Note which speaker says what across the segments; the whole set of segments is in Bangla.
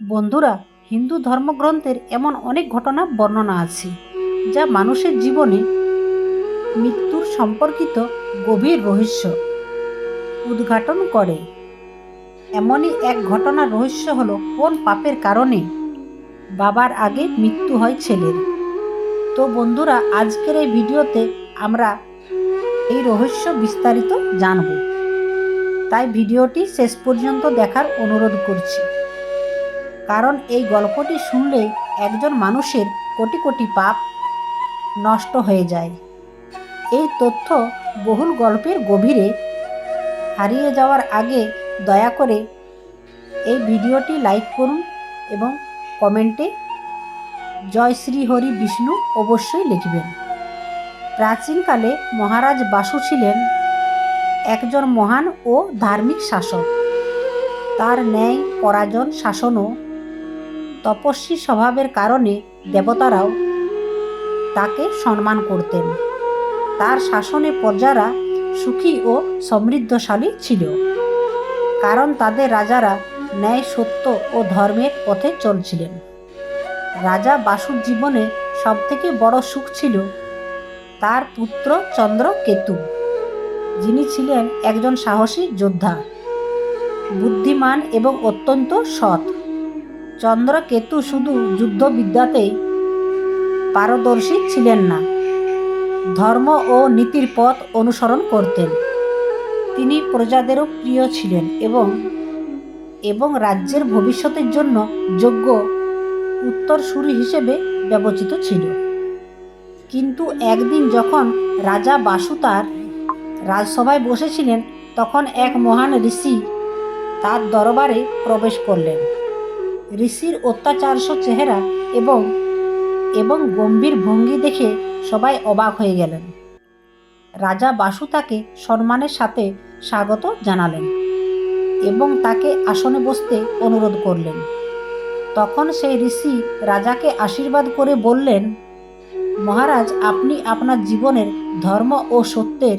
Speaker 1: বন্ধুরা, হিন্দু ধর্মগ্রন্থের এমন অনেক ঘটনা বর্ণনা আছে, যা মানুষের জীবনে মৃত্যুর সম্পর্কিত গভীর রহস্য উদ্ঘাটন করে। এমনই এক ঘটনার রহস্য হলো, কোন পাপের কারণে বাবার আগে মৃত্যু হয় ছেলের? তো বন্ধুরা, আজকের এই ভিডিওতে আমরা এই রহস্য বিস্তারিত জানব। তাই ভিডিওটি শেষ পর্যন্ত দেখার অনুরোধ করছি। কারণ এই গল্পটি শুনলেই একজন মানুষের কোটি কোটি পাপ নষ্ট হয়ে যায়। এই তথ্য বহুল গল্পের গভীরে হারিয়ে যাওয়ার আগে দয়া করে এই ভিডিওটি লাইক করুন এবং কমেন্টে জয় শ্রী হরি বিষ্ণু অবশ্যই লিখবেন। প্রাচীনকালে মহারাজ বাসু ছিলেন একজন মহান ও ধার্মিক শাসক। তার ন্যায় পরাজন শাসনও তপস্বী স্বভাবের কারণে দেবতারাও তাকে সম্মান করতেন। তার শাসনে প্রজারা সুখী ও সমৃদ্ধশালী ছিল। কারণ তাদের রাজারা ন্যায়, সত্য ও ধর্মের পথে চলছিলেন। রাজা বাসুর জীবনে সবথেকে বড় সুখ ছিল তার পুত্র চন্দ্রকেতু। যিনি ছিলেন একজন সাহসী যোদ্ধা, বুদ্ধিমান এবং অত্যন্ত সৎ। চন্দ্রকেতু শুধু যুদ্ধবিদ্যাতেই পারদর্শী ছিলেন না, ধর্ম ও নীতির পথ অনুসরণ করতেন। তিনি প্রজাদেরও প্রিয় ছিলেন এবং এবং রাজ্যের ভবিষ্যতের জন্য যোগ্য উত্তরসূরি হিসেবে ব্যবচিত ছিল। কিন্তু একদিন যখন রাজা বাসু তার রাজসভায় বসেছিলেন, তখন এক মহান ঋষি তার দরবারে প্রবেশ করলেন। ঋষির অত্যাচারস চেহারা এবং এবং গম্ভীর ভঙ্গি দেখে সবাই অবাক হয়ে গেলেন। রাজা বাসু তাকে সম্মানের সাথে স্বাগত জানালেন এবং তাকে আসনে বসতে অনুরোধ করলেন। তখন সেই ঋষি রাজাকে আশীর্বাদ করে বললেন, মহারাজ, আপনি আপনার জীবনের ধর্ম ও সত্যের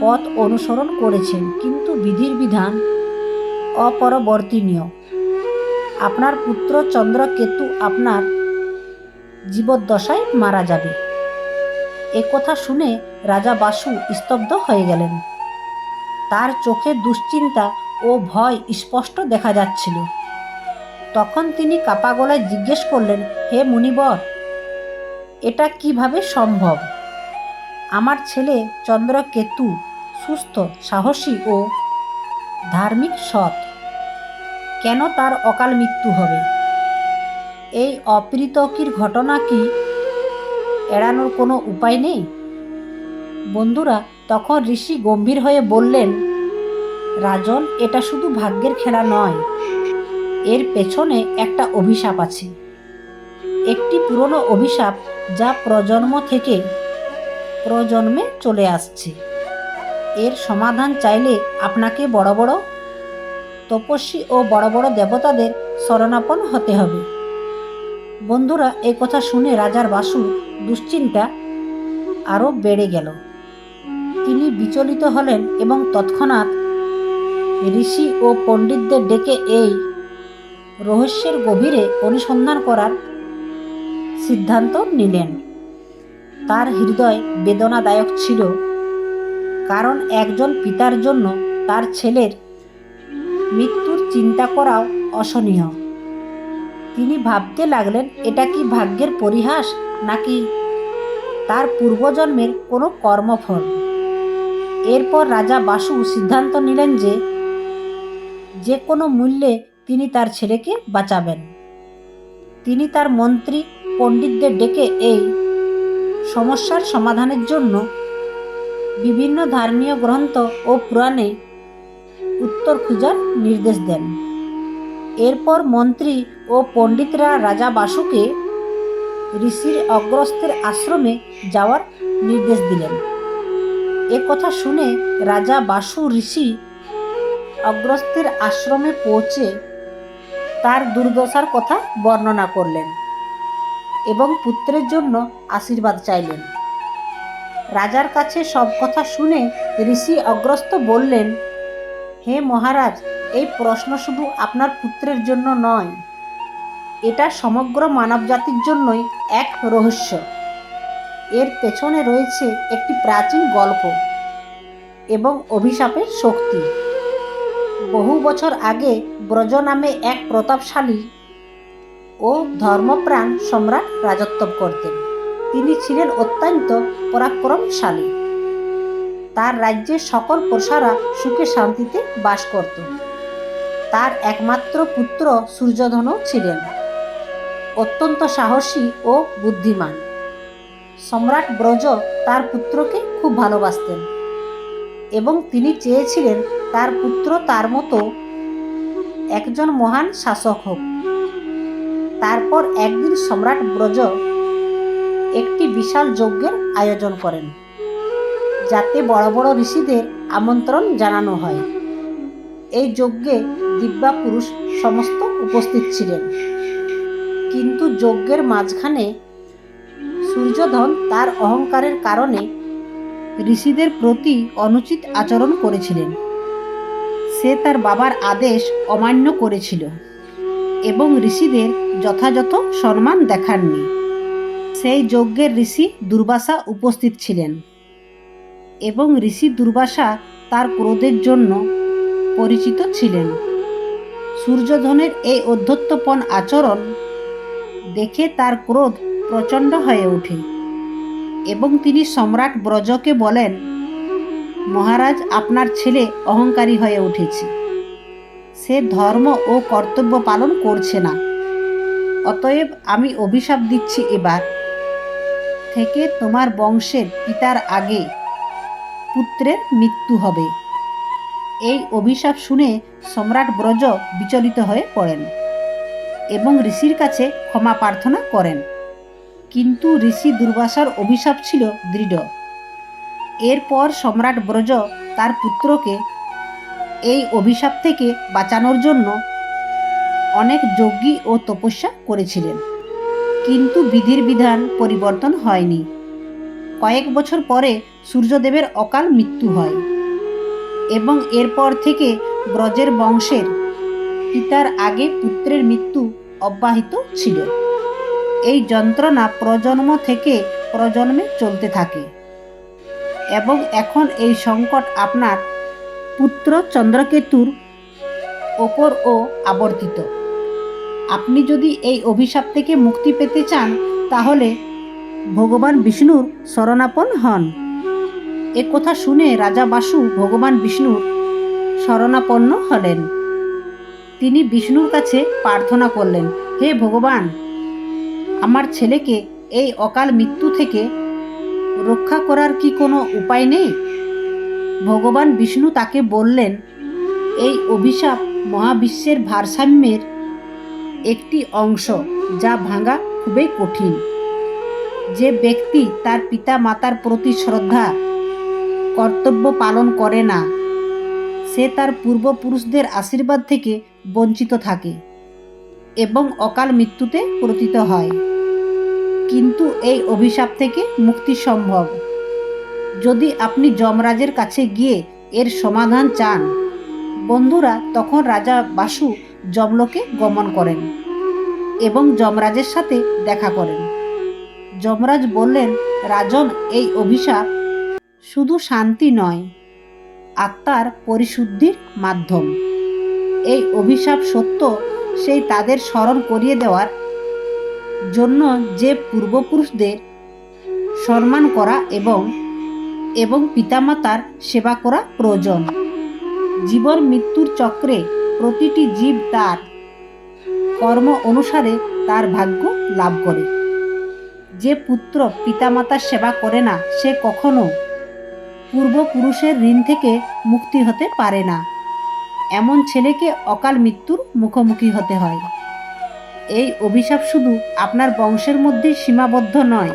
Speaker 1: পথ অনুসরণ করেছেন, কিন্তু বিধির বিধান অপরবর্তনীয়। আপনার পুত্র চন্দ্রকেতু আপনার জীবদ্দশায় মারা যাবে। এ কথা শুনে রাজা বাসু স্তব্ধ হয়ে গেলেন। তার চোখে দুশ্চিন্তা ও ভয় স্পষ্ট দেখা যাচ্ছিল। তখন তিনি কাপা গলায় জিজ্ঞেস করলেন, হে মুনিবর, এটা কীভাবে সম্ভব? আমার ছেলে চন্দ্রকেতু সুস্থ, সাহসী ও ধার্মিক সৎ। কেন তার অকাল মৃত্যু হবে? এই অপ্রীতকির ঘটনা কি এড়ানোর কোনো উপায় নেই? বন্ধুরা, তখন ঋষি গম্ভীর হয়ে বললেন, রাজন, এটা শুধু ভাগ্যের খেলা নয়। এর পেছনে একটা অভিশাপ আছে। একটি পুরনো অভিশাপ যা প্রজন্ম থেকে প্রজন্মে চলে আসছে। এর সমাধান চাইলে আপনাকে বড় বড় তপস্বী ও বড় বড় দেবতাদের শরণাপন হতে হবে। বন্ধুরা এই কথা শুনে রাজার বাসু দুশ্চিন্তা আরও বেড়ে গেল। তিনি বিচলিত হলেন এবং তৎক্ষণাৎ ঋষি ও পণ্ডিতদের ডেকে এই রহস্যের গভীরে অনুসন্ধান করার সিদ্ধান্ত নিলেন। তার হৃদয় বেদনাদায়ক ছিল, কারণ একজন পিতার জন্য তার ছেলের মৃত্যুর চিন্তা করাও অসহনীয়। তিনি ভাবতে লাগলেন, এটা কি ভাগ্যের পরিহাস নাকি তার পূর্বজন্মের কোনো কর্মফল? এরপর রাজা বাসু সিদ্ধান্ত নিলেন যে যে কোনো মূল্যে তিনি তার ছেলেকে বাঁচাবেন। তিনি তার মন্ত্রী পণ্ডিতদের ডেকে এই সমস্যার সমাধানের জন্য বিভিন্ন ধর্মীয় গ্রন্থ ও পুরাণে উত্তর খোঁজার নির্দেশ দেন। এরপর মন্ত্রী ও পণ্ডিতরা রাজা বাসুকে ঋষির অগ্রস্তের আশ্রমে যাওয়ার নির্দেশ দিলেন। এ কথা শুনে রাজা বাসু ঋষি অগ্রস্তের আশ্রমে পৌঁছে তার দুর্দশার কথা বর্ণনা করলেন এবং পুত্রের জন্য আশীর্বাদ চাইলেন। রাজার কাছে সব কথা শুনে ঋষি অগ্রস্ত বললেন হে মহারাজ, এই প্রশ্ন শুধু আপনার পুত্রের জন্য নয়, এটা সমগ্র মানবজাতির জন্যই এক রহস্য। এর পেছনে রয়েছে একটি প্রাচীন গল্প এবং অভিশাপের শক্তি। বহু বছর আগে ব্রজ নামে এক প্রতাপশালী ও ধর্মপ্রাণ সম্রাট রাজত্ব করতেন। তিনি ছিলেন অত্যন্ত পরাক্রমশালী। তার রাজ্যের সকল প্রসারা সুখে শান্তিতে বাস করত। তার একমাত্র পুত্র সূর্যধনও ছিলেন। অত্যন্ত সাহসী ও বুদ্ধিমান। সম্রাট ব্রজ তার পুত্রকে খুব ভালোবাসতেন এবং তিনি চেয়েছিলেন তার পুত্র তার মতো একজন মহান শাসক হোক। তারপর একদিন সম্রাট ব্রজ একটি বিশাল যজ্ঞের আয়োজন করেন। যাতে বড় বড় ঋষিদের আমন্ত্রণ জানানো হয়। এই যজ্ঞে দিব্যা পুরুষ সমস্ত উপস্থিত ছিলেন। কিন্তু যজ্ঞের মাঝখানে সূর্যধন তার অহংকারের কারণে ঋষিদের প্রতি অনুচিত আচরণ করেছিলেন। সে তার বাবার আদেশ অমান্য করেছিল এবং ঋষিদের যথাযথ সম্মান দেখাননি। সেই যজ্ঞের ঋষি দুর্বাসা উপস্থিত ছিলেন। এবং ঋষি দুর্বাসা তার ক্রোধের জন্য পরিচিত ছিলেন। সূর্যধনের এই অধ্যত্বপন আচরণ দেখে তার ক্রোধ প্রচণ্ড হয়ে ওঠে এবং তিনি সম্রাট ব্রজকে বলেন, মহারাজ, আপনার ছেলে অহংকারী হয়ে উঠেছে। সে ধর্ম ও কর্তব্য পালন করছে না। অতএব আমি অভিশাপ দিচ্ছি এবার। থেকে তোমার বংশের পিতার আগে পুত্রের মৃত্যু হবে। এই অভিশাপ শুনে সম্রাট ব্রজ বিচলিত হয়ে পড়েন এবং ঋষির কাছে ক্ষমা প্রার্থনা করেন। কিন্তু ঋষি দুর্বাসার অভিশাপ ছিল দৃঢ়। এরপর সম্রাট ব্রজ তার পুত্রকে এই অভিশাপ থেকে বাঁচানোর জন্য অনেক যজ্ঞী ও তপস্যা করেছিলেন। কিন্তু বিধির বিধান পরিবর্তন হয়নি। কয়েক বছর পরে সূর্যদেবের অকাল মৃত্যু হয় এবং এরপর থেকে ব্রজের বংশের পিতার আগে পুত্রের মৃত্যু অব্যাহত ছিল। এই যন্ত্রণা প্রজন্ম থেকে প্রজন্মে চলতে থাকে এবং এখন এই সংকট আপনার পুত্র চন্দ্রকেতুর ওপর ও আবর্তিত। আপনি যদি এই অভিশাপ থেকে মুক্তি পেতে চান, তাহলে ভগবান বিষ্ণুর শরণাপন হন। এ কথা শুনে রাজা বাসু ভগবান বিষ্ণুর শরণাপন্ন হলেন। তিনি বিষ্ণুর কাছে প্রার্থনা করলেন, হে ভগবান, আমার ছেলেকে এই অকাল মৃত্যু থেকে রক্ষা করার কি কোনো উপায় নেই? ভগবান বিষ্ণু তাকে বললেন, এই অভিশাপ মহাবিশ্বের ভারসাম্যের একটি অংশ যা ভাঙা খুবই কঠিন। যে ব্যক্তি তার পিতা মাতার প্রতি শ্রদ্ধা, কর্তব্য পালন করে না, সে তার পূর্বপুরুষদের আশীর্বাদ থেকে বঞ্চিত থাকে এবং অকাল মৃত্যুতে পতিত হয়। কিন্তু এই অভিশাপ থেকে মুক্তি সম্ভব। যদি আপনি যমরাজের কাছে গিয়ে এর সমাধান চান, বন্ধুরা তখন রাজা বাসু যমলোকে গমন করেন এবং যমরাজের সাথে দেখা করেন। যমরাজ বললেন, রাজন, এই অভিশাপ শুধু শান্তি নয়, আত্মার পরিশুদ্ধির মাধ্যম। এই অভিশাপ সত্য, সেই তাদের স্মরণ করিয়ে দেওয়ার জন্য যে পূর্বপুরুষদের সম্মান করা এবং এবং পিতামাতার সেবা করা প্রয়োজন। জীবন মৃত্যুর চক্রে প্রতিটি জীব তার কর্ম অনুসারে তার ভাগ্য লাভ করে। যে পুত্র পিতামাতার সেবা করে না, সে কখনো পূর্বপুরুষের ঋণ থেকে মুক্তি হতে পারে না। এমন ছেলেকে অকাল মৃত্যুর মুখোমুখি হতে হয়। এই অভিশাপ শুধু আপনার বংশের মধ্যে সীমাবদ্ধ নয়।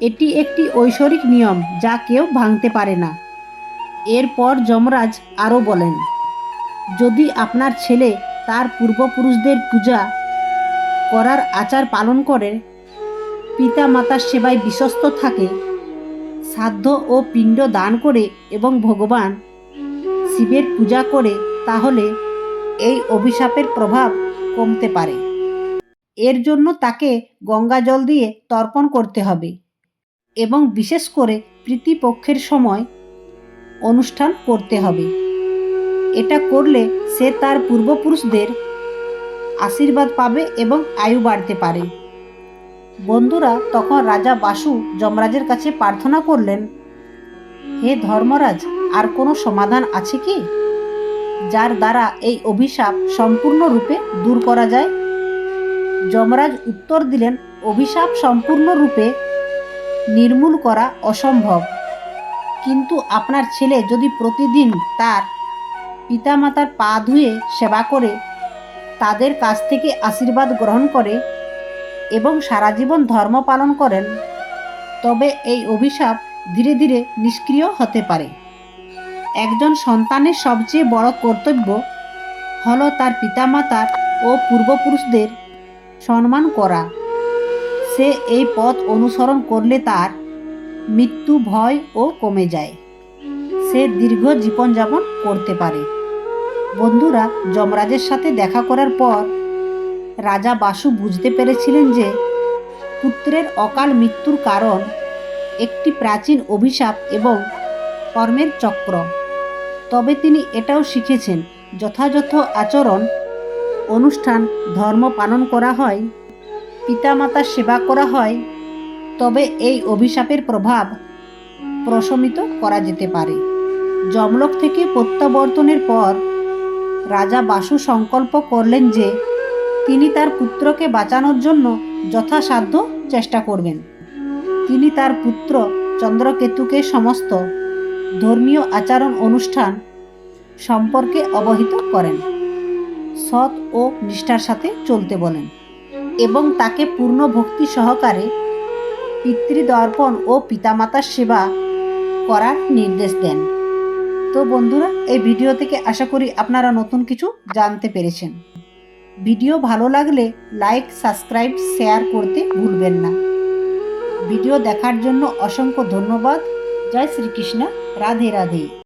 Speaker 1: এটি একটি ঐশ্বরিক নিয়ম যা কেউ ভাঙতে পারে না। এরপর যমরাজ আরও বলেন, যদি আপনার ছেলে তার পূর্বপুরুষদের পূজা করার আচার পালন করে পিতা মাতার সেবায় বিশ্বস্ত থাকে। সাধ্য ও পিণ্ড দান করে এবং ভগবান শিবের পূজা করে তাহলে এই অভিশাপের প্রভাব কমতে পারে। এর জন্য তাকে গঙ্গা জল দিয়ে তর্পণ করতে হবে এবং বিশেষ করে প্রীতিপক্ষের সময় অনুষ্ঠান করতে হবে। এটা করলে সে তার পূর্বপুরুষদের আশীর্বাদ পাবে এবং আয়ু বাড়তে পারে। বন্ধুরা, তখন রাজা বাসু যমরাজের কাছে প্রার্থনা করলেন, হে ধর্মরাজ, আর কোনো সমাধান আছে কি? যার দ্বারা এই অভিশাপ সম্পূর্ণরূপে দূর করা যায়? যমরাজ উত্তর দিলেন, অভিশাপ সম্পূর্ণরূপে নির্মূল করা অসম্ভব। কিন্তু আপনার ছেলে যদি প্রতিদিন তার পিতামাতার পা ধুয়ে সেবা করে, তাদের কাছ থেকে আশীর্বাদ গ্রহণ করে এবং সারা জীবন ধর্ম পালন করেন, তবে এই অভিশাপ ধীরে ধীরে নিষ্ক্রিয় হতে পারে। একজন সন্তানের সবচেয়ে বড় কর্তব্য হলো তার পিতামাতার ও পূর্বপুরুষদের সম্মান করা। সে এই পথ অনুসরণ করলে তার মৃত্যু ভয় ও কমে যায়। সে দীর্ঘ জীবনযাপন করতে পারে। বন্ধুরা, যমরাজের সাথে দেখা করার পর রাজা বাসু বুঝতে পেরেছিলেন যে পুত্রের অকাল মৃত্যুর কারণ একটি প্রাচীন অভিশাপ এবং কর্মের চক্র। তবে তিনি এটাও শিখেছেন, যথাযথ আচরণ, অনুষ্ঠান, ধর্ম পালন করা হয়, পিতামাতার সেবা করা হয়, তবে এই অভিশাপের প্রভাব প্রশমিত করা যেতে পারে। জমলক থেকে প্রত্যাবর্তনের পর রাজা বাসু সংকল্প করলেন যে তিনি তার পুত্রকে বাঁচানোর জন্য যথাসাধ্য চেষ্টা করবেন। তিনি তার পুত্র চন্দ্রকেতুকে সমস্ত ধর্মীয় আচরণ অনুষ্ঠান সম্পর্কে অবহিত করেন। সৎ ও নিষ্ঠার সাথে চলতে বলেন এবং তাকে পূর্ণ ভক্তি সহকারে পিতৃদর্পণ ও পিতামাতার সেবা করার নির্দেশ দেন। তো বন্ধুরা, এই ভিডিও থেকে আশা করি আপনারা নতুন কিছু জানতে পেরেছেন। ভিডিও ভালো লাগলে লাইক, সাবস্ক্রাইব, শেয়ার করতে ভুলবেন না। ভিডিও দেখার জন্য অসংখ্য ধন্যবাদ। জয় শ্রীকৃষ্ণ। রাধে রাধে।